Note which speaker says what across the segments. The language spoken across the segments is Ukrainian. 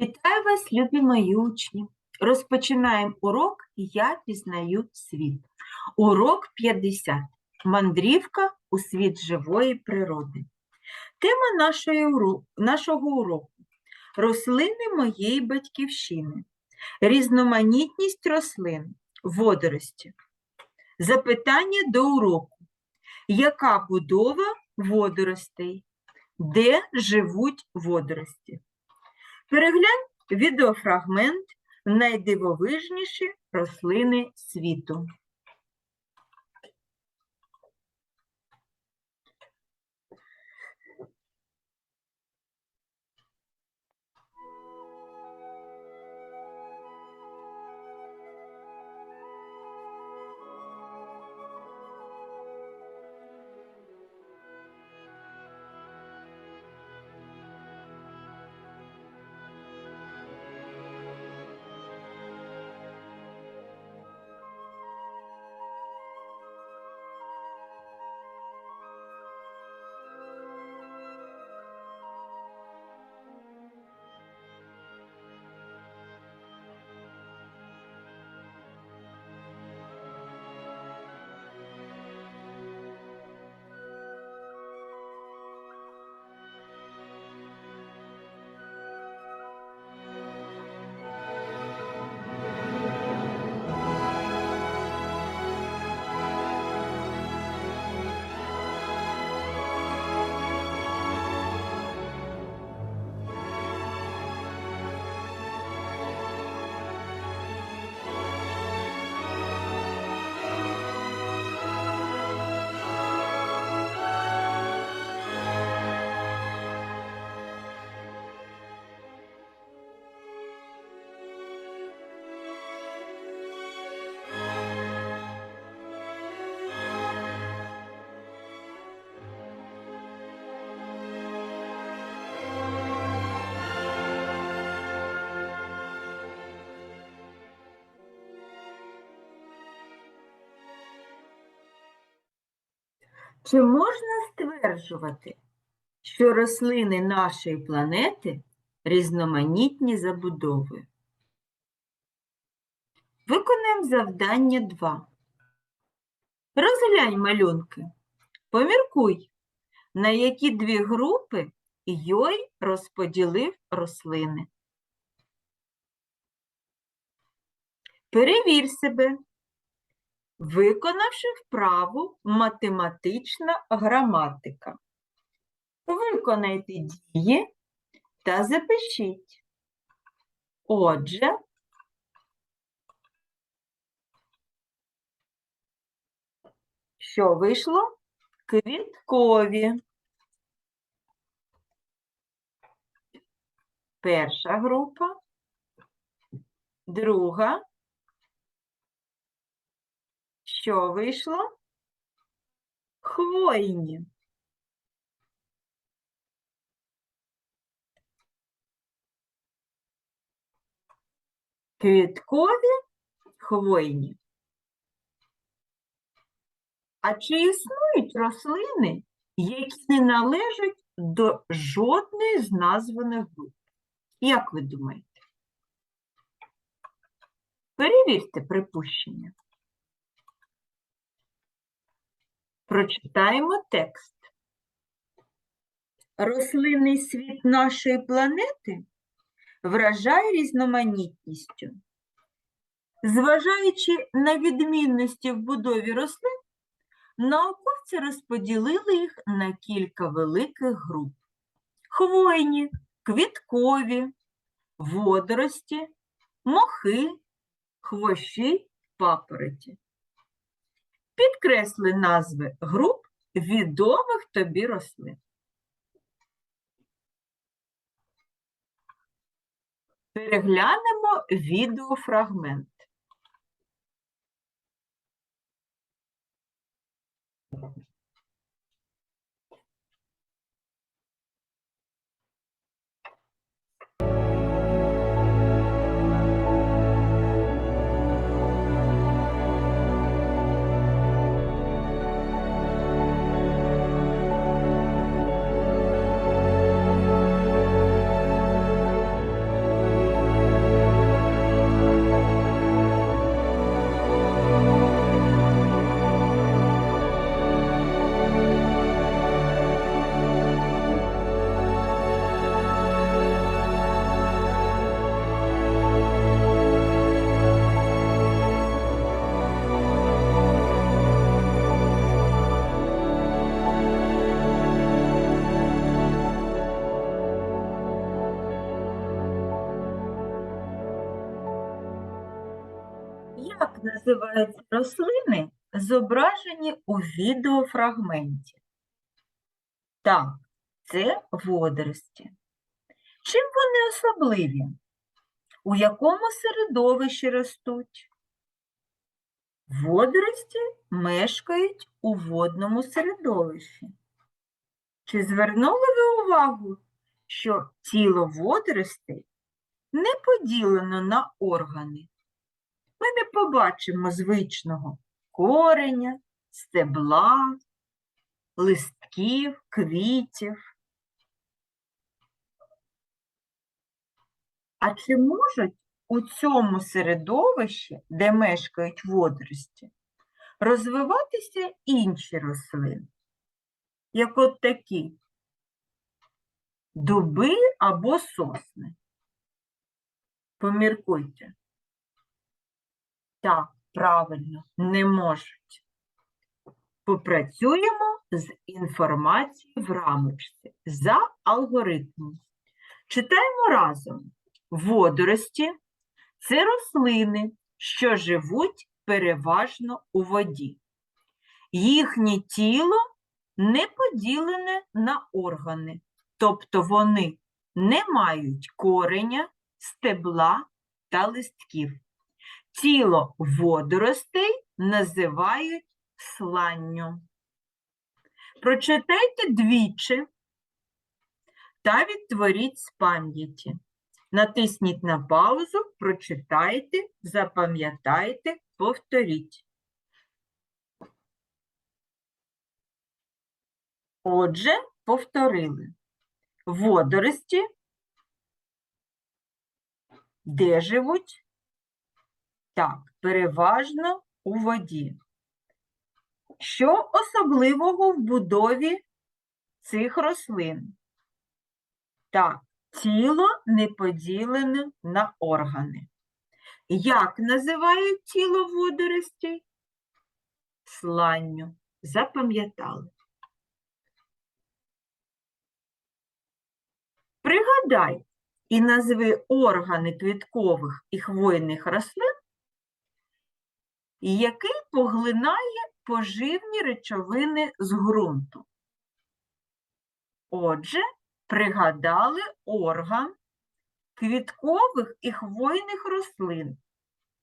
Speaker 1: Вітаю вас, любі мої учні! Розпочинаємо урок Я пізнаю світ. Урок 50. Мандрівка у світ живої природи. Тема нашої нашого уроку рослини моєї батьківщини. Різноманітність рослин, водорості. Запитання до уроку. Яка будова водоростей? Де живуть водорості? Переглянь відеофрагмент Найдивовижніші рослини світу. Чи можна стверджувати, що рослини нашої планети різноманітні забудови? Виконаємо завдання 2. Розглянь малюнки. Поміркуй, на які дві групи Йой розподілив рослини. Перевір себе, виконавши вправу математична граматика. Виконайте дії та запишіть. Отже, що вийшло? Квіткові. Перша група, друга. Що вийшло? Хвойні. Квіткові, хвойні. А чи існують рослини, які не належать до жодної з названих груп? Як ви думаєте? Перевірте припущення. Прочитаємо текст. Рослинний світ нашої планети вражає різноманітністю. Зважаючи на відмінності в будові рослин, науковці розподілили їх на кілька великих груп: хвойні, квіткові, водорості, мохи, хвощі, папороті. Підкресли назви груп відомих тобі рослин. Переглянемо відеофрагмент. Як називаються рослини, зображені у відеофрагменті? Так, це водорості. Чим вони особливі? У якому середовищі ростуть? Водорості мешкають у водному середовищі. Чи звернули ви увагу, що тіло водоростей не поділено на органи? Ми не побачимо звичного кореня, стебла, листків, квітів. А чи можуть у цьому середовищі, де мешкають водорості, розвиватися інші рослини, як от такі дуби або сосни? Поміркуйте. Так, правильно, не можуть. Попрацюємо з інформацією в рамочці за алгоритмом. Читаємо разом. Водорості це рослини, що живуть переважно у воді. Їхнє тіло не поділене на органи, тобто вони не мають кореня, стебла та листків. Тіло водоростей називають сланню. Прочитайте двічі та відтворіть з пам'яті. Натисніть на паузу, прочитайте, запам'ятайте, повторіть. Отже, повторили. Водорості де живуть? Так, переважно у воді. Що особливого в будові цих рослин? Так, тіло не поділене на органи. Як називають тіло водоростей? Сланню. Запам'ятали. Пригадай і назви органи квіткових і хвойних рослин, який поглинає поживні речовини з ґрунту. Отже, пригадали орган квіткових і хвойних рослин,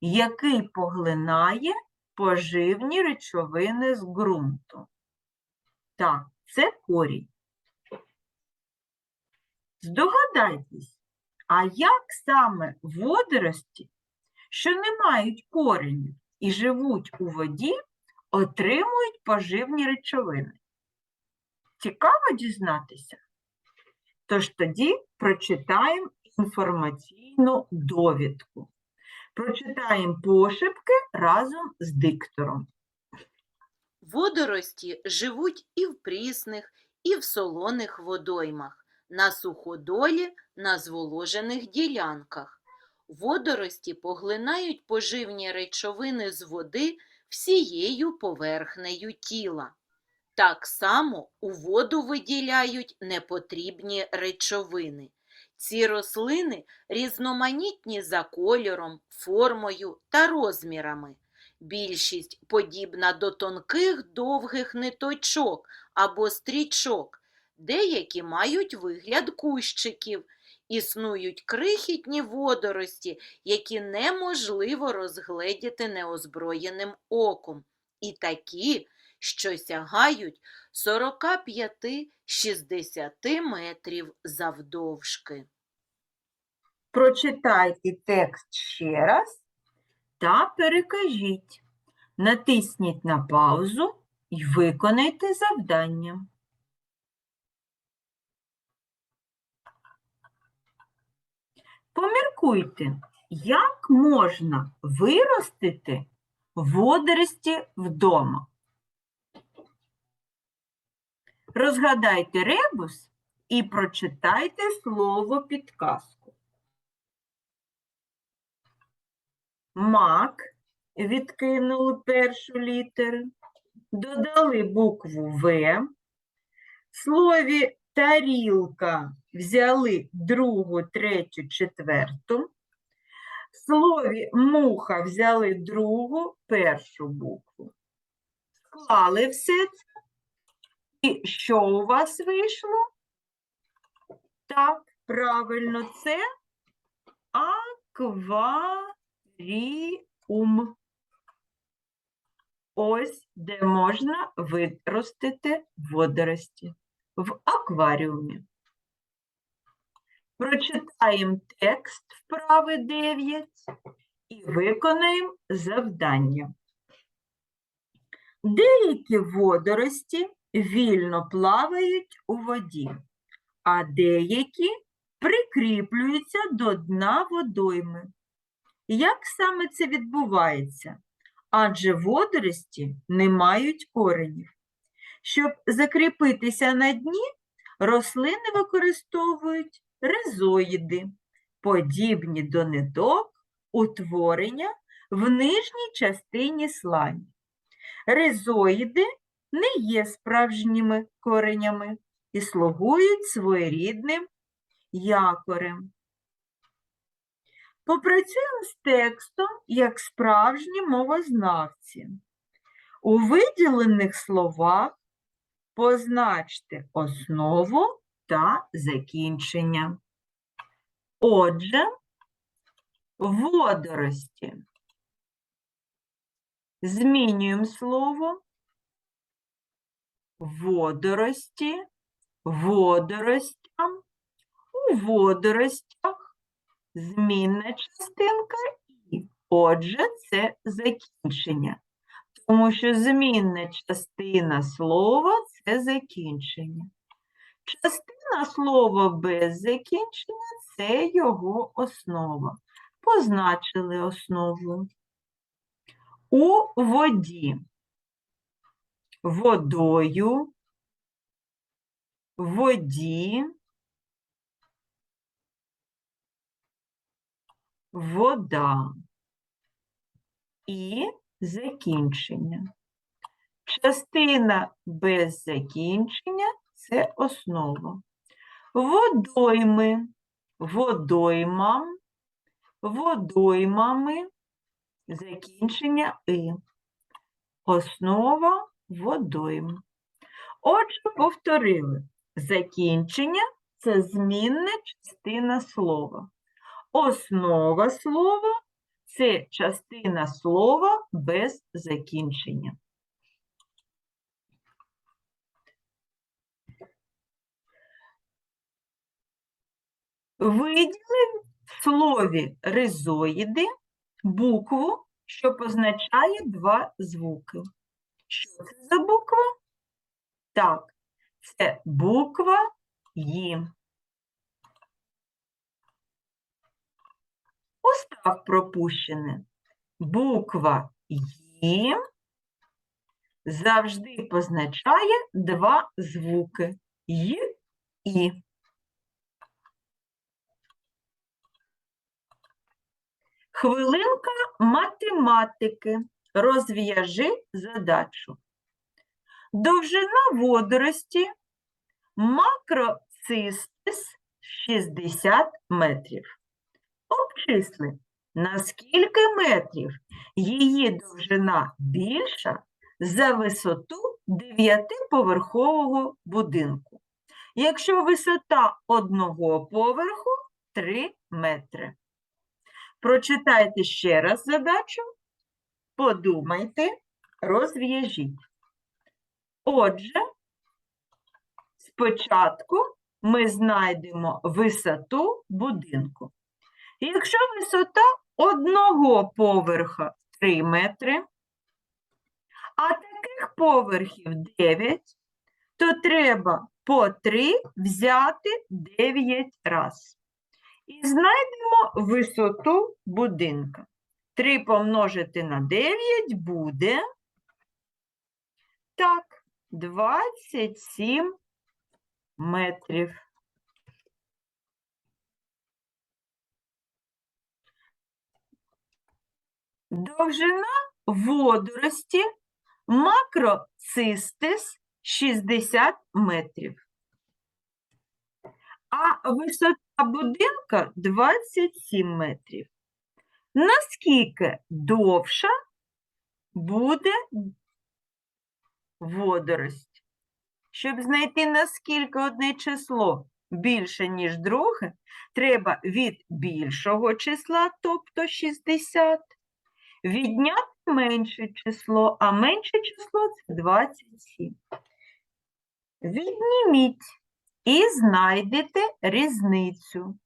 Speaker 1: який поглинає поживні речовини з ґрунту. Так, це корінь. Здогадайтесь, а як саме водорості, що не мають кореню і живуть у воді, отримують поживні речовини? Цікаво дізнатися? Тож тоді прочитаємо інформаційну довідку. Прочитаємо пошепки разом з диктором.
Speaker 2: Водорості живуть і в прісних, і в солоних водоймах, на суходолі, на зволожених ділянках. Водорості поглинають поживні речовини з води всією поверхнею тіла. Так само у воду виділяють непотрібні речовини. Ці рослини різноманітні за кольором, формою та розмірами. Більшість подібна до тонких довгих ниточок або стрічок, деякі мають вигляд кущиків. Існують крихітні водорості, які неможливо розгледіти неозброєним оком, і такі, що сягають 45-60 метрів завдовжки.
Speaker 1: Прочитайте текст ще раз та перекажіть. Натисніть на паузу і виконайте завдання. Поміркуйте, як можна виростити водорості вдома. Розгадайте ребус і прочитайте слово підказку. Мак відкинули першу літеру, додали букву В. В слові тарілка взяли другу, третю, четверту. В слові муха взяли другу, першу букву. Склали все це. І що у вас вийшло? Так, правильно, це акваріум. Ось де можна виростити водорості в акваріумі. Прочитаємо текст вправи 9 і виконаємо завдання. Деякі водорості вільно плавають у воді, а деякі прикріплюються до дна водойми. Як саме це відбувається? Адже водорості не мають коренів. Щоб закріпитися на дні, рослини використовують ризоїди, подібні до ниток утворення в нижній частині слані. Ризоїди не є справжніми коренями і слугують своєрідним якорем. Попрацюємо з текстом як справжні мовознавці. У виділених словах позначте основу та закінчення. Отже, водорості. Змінюємо слово водорості, водоростям, у водоростях, змінна частинка і. Отже, це закінчення. Тому що змінна частина слова це закінчення. Частина слова без закінчення це його основа. Позначили основу. У воді. Водою, воді, вода і закінчення. Частина без закінчення це основа. Водойми, водоймам, водоймами, закінчення и. Основа водойм. Отже, повторили. Закінчення це змінна частина слова. Основа слова це частина слова без закінчення. Виділи в слові ризоїди букву, що позначає два звуки. Що це за буква? Так, це буква «Ї». Остав пропущене. Буква «Ї» завжди позначає два звуки «Й» і. Хвилинка математики. Розв'яжи задачу. Довжина водорості макроцистис 60 метрів. Обчисли, на скільки метрів її довжина більша за висоту дев'ятиповерхового будинку. Якщо висота одного поверху 3 метри. Прочитайте ще раз задачу, подумайте, розв'яжіть. Отже, спочатку ми знайдемо висоту будинку. Якщо висота одного поверха 3 метри, а таких поверхів 9, то треба по 3 взяти 9 разів. І знайдемо висоту будинка. 3 помножити на 9 буде так, 27 метрів. Довжина водорості макроцистис 60 метрів. А висота будинка 27 метрів. Наскільки довша буде водорость? Щоб знайти наскільки одне число більше, ніж друге, треба від більшого числа, тобто 60, відняти менше число, а менше число це 27. Відніміть і знайдете різницю.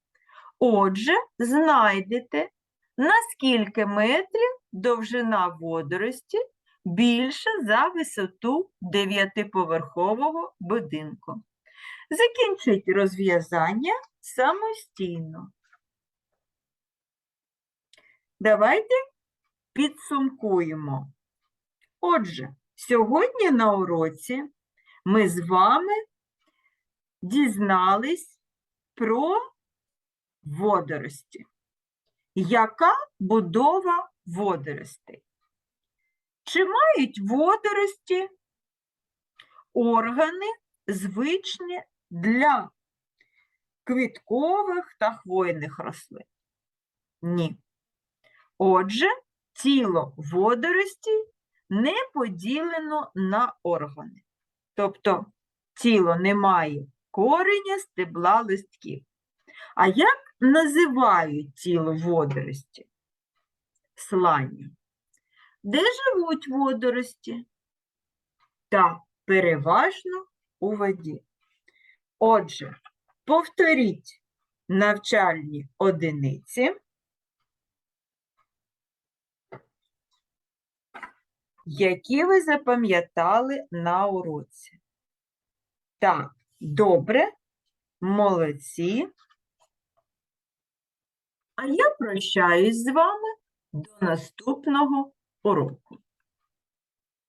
Speaker 1: Отже, знайдете, наскільки метрів довжина водорості більша за висоту дев'ятиповерхового будинку. Закінчіть розв'язання самостійно. Давайте підсумкуємо. Отже, сьогодні на уроці ми з вами дізнались про водорості. Яка будова водоростей? Чи мають водорості органи, звичні для квіткових та хвойних рослин? Ні. Отже, тіло водорості не поділено на органи. Тобто тіло не має кореня, стебла, листків. А як називають тіло водорості? Слані. Де живуть водорості? Та переважно у воді. Отже, повторіть навчальні одиниці, які ви запам'ятали на уроці. Так, добре, молодці. А я прощаюсь з вами до наступного уроку.